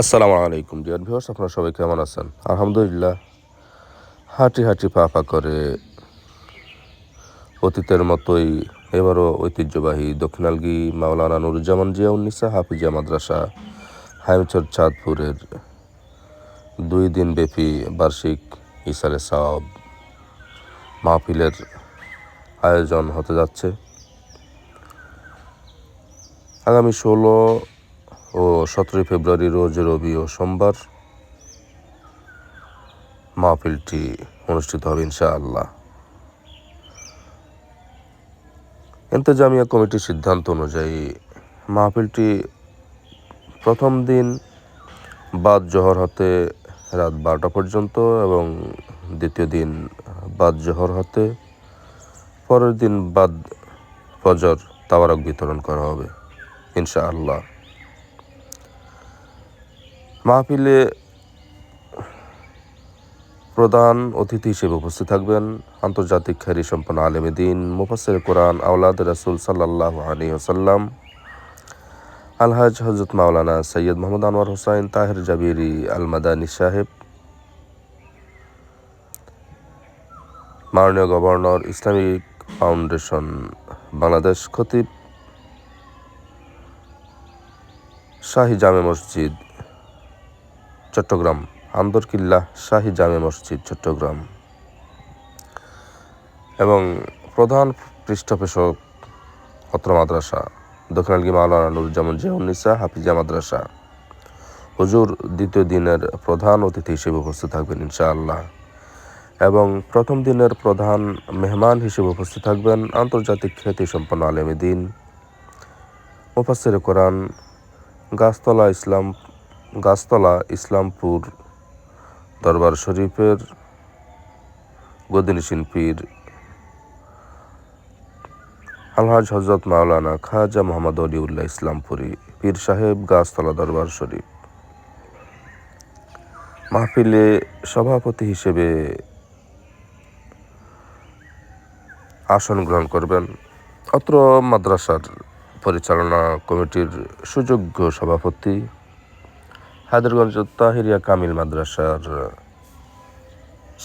আসসালামু আলাইকুম dear viewers আপনারা সবাই কেমন আছেন? আলহামদুলিল্লাহ, হাঁটি হাঁটি পা পা করে অতীতের মতোই এবারও ঐতিহ্যবাহী দক্ষিণালগি মাওলানা নুরুজ্জামান জিয়া উন্নিসা হাফিজিয়া মাদ্রাসা হাইমচর চাঁদপুরের দুই দিন ব্যাপী বার্ষিক ইসারে সাওয়াব মাহফিলের আয়োজন হতে যাচ্ছে। আগামী ষোলো ও সতেরোই ফেব্রুয়ারি রোজ রবি ও সোমবার মাহফিলটি অনুষ্ঠিত হবে ইনশাআল্লাহ। ইন্তজামিয়া কমিটির সিদ্ধান্ত অনুযায়ী মাহফিলটি প্রথম দিন বাদ জহর হতে রাত বারোটা পর্যন্ত এবং দ্বিতীয় দিন বাদ জহর হতে পরের দিন বাদ ফজর তাওয়ারক বিতরণ করা হবে ইনশাআল্লাহ। মাহফিলে প্রধান অতিথি হিসেবে উপস্থিত থাকবেন আন্তর্জাতিক খ্যারি সম্পন্ন আলেমে দিন মুফাসের কোরআন আউলাদ রাসুল সাল্লাহ আলী ওসাল্লাম আলহাজ হজরত মাওলানা সৈয়দ মোহাম্মদ আনোয়ার হোসাইন তাহের জাবিরি আল মাদানী সাহেব, মাননীয় গভর্নর ইসলামিক ফাউন্ডেশন বাংলাদেশ খতিব, শাহী জামে মসজিদ চট্টগ্রাম, আন্দরকিল্লা শাহী জামে মসজিদ, চট্টগ্রাম। এবং প্রধান পৃষ্ঠপোষক অত্র মাদ্রাসা, দক্ষিণ দক্ষিণালগি মাওলানা নুরুজ্জামান জিয়াউন্নিসা হাফিজা মাদ্রাসা। হুজুর দ্বিতীয় দিনের প্রধান অতিথি হিসেবে উপস্থিত থাকবেন ইনশাআল্লাহ। এবং প্রথম দিনের প্রধান মেহমান হিসেবে উপস্থিত থাকবেন আন্তর্জাতিক খ্যাতি সম্পন্ন আলেমী মুফাসের কোরআন, গাছতলা ইসলাম গাছতলা, ইসলামপুর দরবার শরীফের গদিনী শিল্পীর আলহাজ হজরত মাওলানা খাজা মোহাম্মদ অলিউল্লাহ ইসলামপুরি পীর সাহেব গাছতলা দরবার শরীফ। মাহফিলে সভাপতি হিসেবে আসন গ্রহণ করবেন। অত্র মাদ্রাসার পরিচালনা কমিটির সুযোগ্য সভাপতি হায়দরগঞ্জ তাহিরিয়া কামিল মাদ্রাসার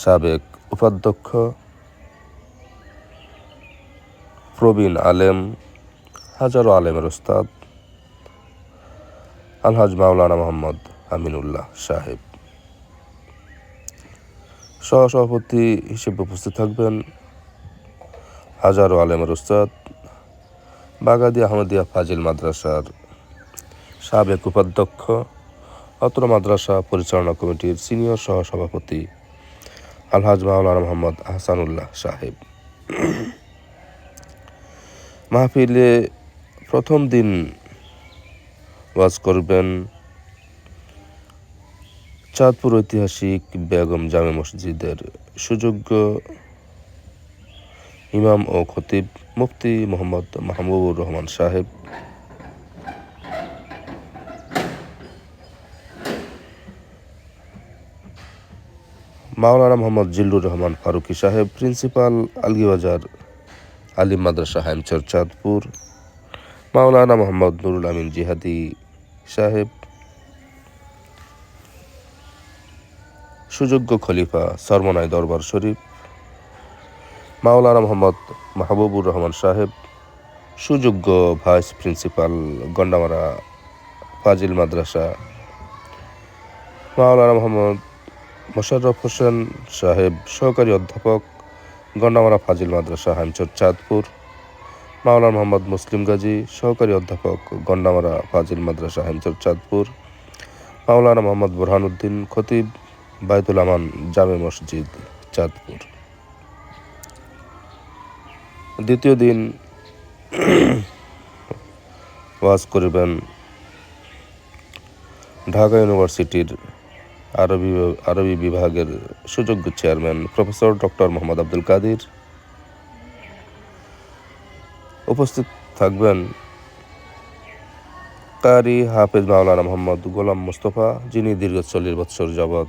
সাবেক উপাধ্যক্ষ প্রবীণ আলেম, হাজারো আলেমের ওস্তাদ, আলহাজ মাওলানা মোহাম্মদ আমিনুল্লাহ সাহেব। সহসভাপতি হিসেবে উপস্থিত থাকবেন হাজারো আলেমের ওস্তাদ বাগাদি আহমদিয়া ফাজিল মাদ্রাসার সাবেক উপাধ্যক্ষ অত্র মাদ্রাসা পরিচালনা কমিটির সিনিয়র সহসভাপতি আলহাজ মাওলানা মোহাম্মদ আহসানুল্লাহ সাহেব। মাহফিলে প্রথম দিন ওয়াজ করবেন চাঁদপুর ঐতিহাসিক বেগম জামে মসজিদের সুযোগ্য ইমাম ও খতিব মুফতি মোহাম্মদ মাহবুবুর রহমান সাহেব। মাওলানা মোহাম্মদ জিল্লুর রহমান ফারুকি সাহেব, প্রিন্সিপাল আলগিবাজার আলিম মাদ্রাসা হাইমচর, চাঁদপুর। মাওলানা মোহাম্মদ নুরুল আমিন জিহাদি সাহেব, সুযোগ্য খলিফা সরমনাই দরবার শরীফ। মাওলানা মোহাম্মদ মাহবুবুর রহমান সাহেব, সুযোগ্য ভাইস প্রিন্সিপাল গন্ডামারা ফাজিল মাদ্রাসা। মাওলানা মোহাম্মদ মোশাররফ হোসেন সাহেব, সহকারী অধ্যাপক, গন্ডামারা ফাজিল মাদ্রাসা, হামচর চাঁদপুর। মাওলানা মোহাম্মদ মুসলিম গাজী, সহকারী অধ্যাপক, গন্ডামারা ফাজিল মাদ্রাসা, হামচর চাঁদপুর। মাওলানা মোহাম্মদ বোরহানুদ্দিন খতিব বায়তুল আমান জামে মসজিদ, চাঁদপুর। দ্বিতীয় দিন ওয়াজ করবেন ঢাকা ইউনিভার্সিটির আরবি আরবি বিভাগের সুযোগ্য chairman professor doctor Mohammad Abdul Kadir. উপস্থিত থাকবেন কারি হাফেজ মাওলানা মোহাম্মদ গোলাম মুস্তফা, যিনি দীর্ঘ চল্লিশ বৎসর যাবৎ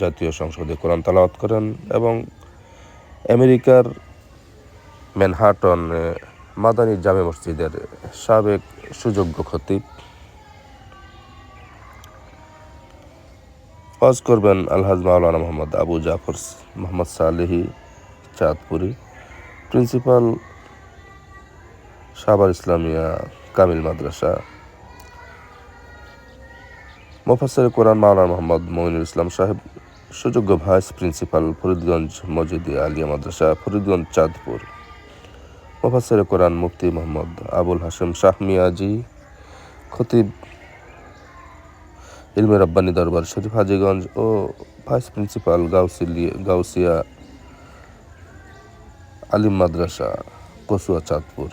জাতীয় সংসদে কোরআন তালাওয়াত করেন এবং আমেরিকার ম্যানহাটন মাদানী জামে মসজিদের সাবেক সুযোগ্য খতিব। ওয়াজ করবেন আলহাজ মাওলানা মোহাম্মদ আবু জাফর মোহাম্মদ সালেহি, চাঁদপুরি প্রিন্সিপাল সাবার ইসলামিয়া কামিল মাদ্রাসা। মোফাসের কোরআন মাওলানা মোহাম্মদ মঈনুল ইসলাম সাহেব, সুযোগ্য ভাইস প্রিন্সিপাল ফরিদগঞ্জ মজিদি আলিয়া মাদ্রাসা, ফরিদগঞ্জ, চাঁদপুর। মোফাসের কোরআন মুফতি মোহাম্মদ আবুল হাশেম শাহ মিয়াজি, খতিব ইলমে রব্বানি দরবার, শরীফ হাজিগঞ্জ ও ভাইস প্রিন্সিপাল গাউসিলিয়া গাউসিয়া আলিম মাদ্রাসা, কসুয়া, চাঁদপুর।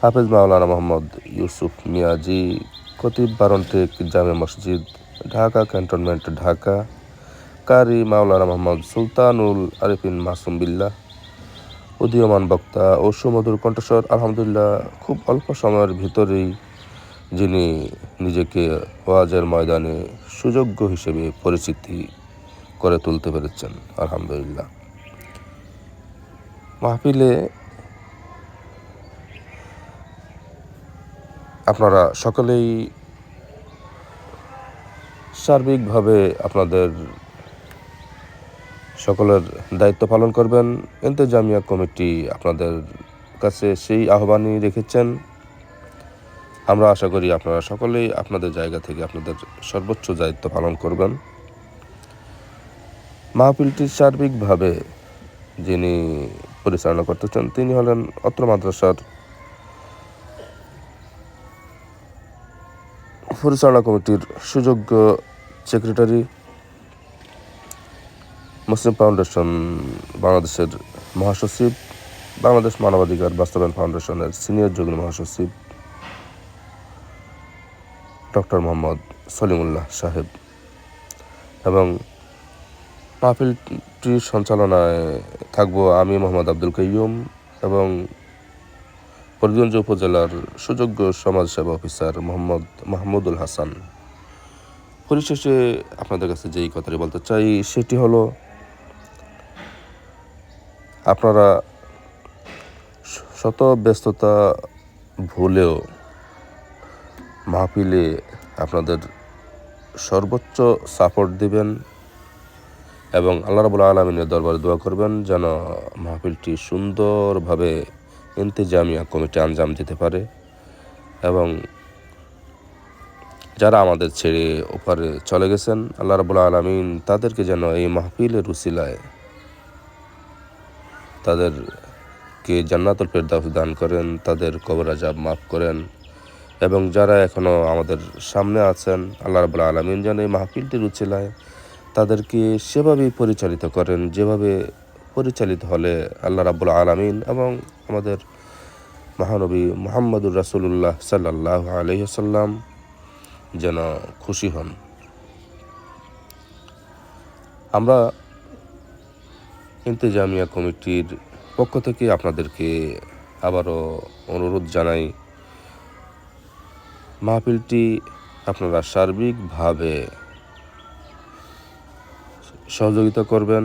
হাফেজ মাওলানা মোহাম্মদ ইউসুফ মিয়াজি, খতিব বারন্টেক জামে মসজিদ, ঢাকা ক্যান্টনমেন্ট, ঢাকা। কারি মাওলানা মোহাম্মদ সুলতানুল আরিফিন মাসুম বিল্লাহ, উদীয়মান বক্তা ও সুমধুর কণ্ঠস্বর, আলহামদুলিল্লাহ, খুব অল্প সময়ের ভিতরেই যিনি নিজেকে ওয়াজের ময়দানে সুযোগ্য হিসেবে পরিচিতি করে তুলতে পেরেছেন, আলহামদুলিল্লাহ। মাহফিলে আপনারা সকলেই সার্বিকভাবে আপনাদের সকলের দায়িত্ব পালন করবেন। এন্তেজামিয়া কমিটি আপনাদের কাছে সেই আহ্বানই রেখেছেন। আমরা আশা করি আপনারা সকলেই আপনাদের জায়গা থেকে আপনাদের সর্বোচ্চ দায়িত্ব পালন করবেন। মাহফিলটি সার্বিকভাবে যিনি পরিচালনা করতেছেন, তিনি হলেন অত্র মাদ্রাসার পরিচালনা কমিটির সুযোগ্য সেক্রেটারি, মুসলিম ফাউন্ডেশন বাংলাদেশের মহাসচিব, বাংলাদেশ মানবাধিকার বাস্তবায়ন ফাউন্ডেশনের সিনিয়র যুগ্ম মহাসচিব ডক্টর মোহাম্মদ সলিমুল্লাহ সাহেব। এবং মাহফিলটির সঞ্চালনায় থাকব আমি মোহাম্মদ আব্দুল কাইয়ুম এবং ফরিদগঞ্জ উপজেলার সুযোগ্য সমাজসেবা অফিসার মোহাম্মদ মাহমুদুল হাসান। পরিশেষে আপনাদের কাছে যেই কথাটি বলতে চাই, সেটি হলো, আপনারা শত ব্যস্ততা ভুলেও মাহফিলে আপনাদের সর্বোচ্চ সাপোর্ট দিবেন এবং আল্লাহ রাবুল আলমিনের দরবারে দোয়া করবেন যেন মাহফিলটি সুন্দরভাবে ইন্তেজামিয়া কমিটি আঞ্জাম দিতে পারে এবং যারা আমাদের ছেড়ে ওপারে চলে গেছেন, আল্লাহ রাবুল আলমিন তাদেরকে যেন এই মাহফিলের উসিলায় তাদেরকে জান্নাতুল ফেরদাউস দান করেন, তাদের কবর আজাব মাফ করেন। এবং যারা এখনও আমাদের সামনে আছেন, আল্লাহ রাবুল আলমিন যেন এই মাহফিলটির উচিলায় তাদেরকে সেভাবেই পরিচালিত করেন, যেভাবে পরিচালিত হলে আল্লাহ রাবুল আলমিন এবং আমাদের মহানবী মোহাম্মদুর রাসুল্লাহ সাল্লাহ আলহিসাল্লাম যেন খুশি হন। আমরা ইন্তেজামিয়া কমিটির পক্ষ থেকে আপনাদেরকে আবারও অনুরোধ জানাই মাহফিলটি আপনারা সার্বিকভাবে সহযোগিতা করবেন,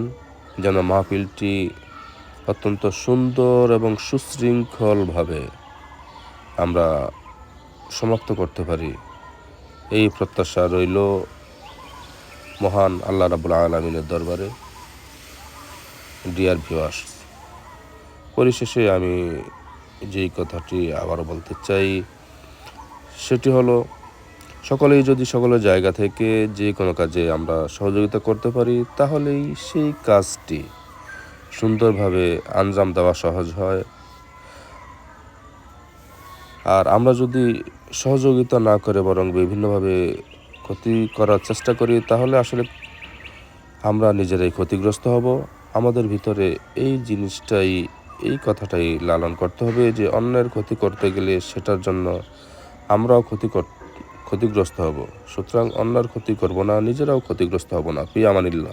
যেন মাহফিলটি অত্যন্ত সুন্দর এবং সুশৃঙ্খলভাবে আমরা সমাপ্ত করতে পারি। এই প্রত্যাশা রইল মহান আল্লাহ রাবুল আলমিনের দরবারে। ডিয়ার ভিওয়ার্স পরিশেষে আমি যেই কথাটি আবারও বলতে চাই সেটি হলো, সকলেই যদি সকলের জায়গা থেকে যে কোনো কাজে আমরা সহযোগিতা করতে পারি, তাহলেই সেই কাজটি সুন্দরভাবে আঞ্জাম দেওয়া সহজ হয়। আর আমরা যদি সহযোগিতা না করে বরং বিভিন্নভাবে ক্ষতি করার চেষ্টা করি, তাহলে আসলে আমরা নিজেরাই ক্ষতিগ্রস্ত হব। আমাদের ভিতরে এই জিনিসটাই, এই কথাটাই লালন করতে হবে যে, অন্যের ক্ষতি করতে গেলে সেটার জন্য আমরাও ক্ষতি ক্ষতিগ্রস্ত হব। সুতরাং অন্যের ক্ষতি করব না নিজেরাও ক্ষতিগ্রস্ত হব না। পিয়ামানিল্লা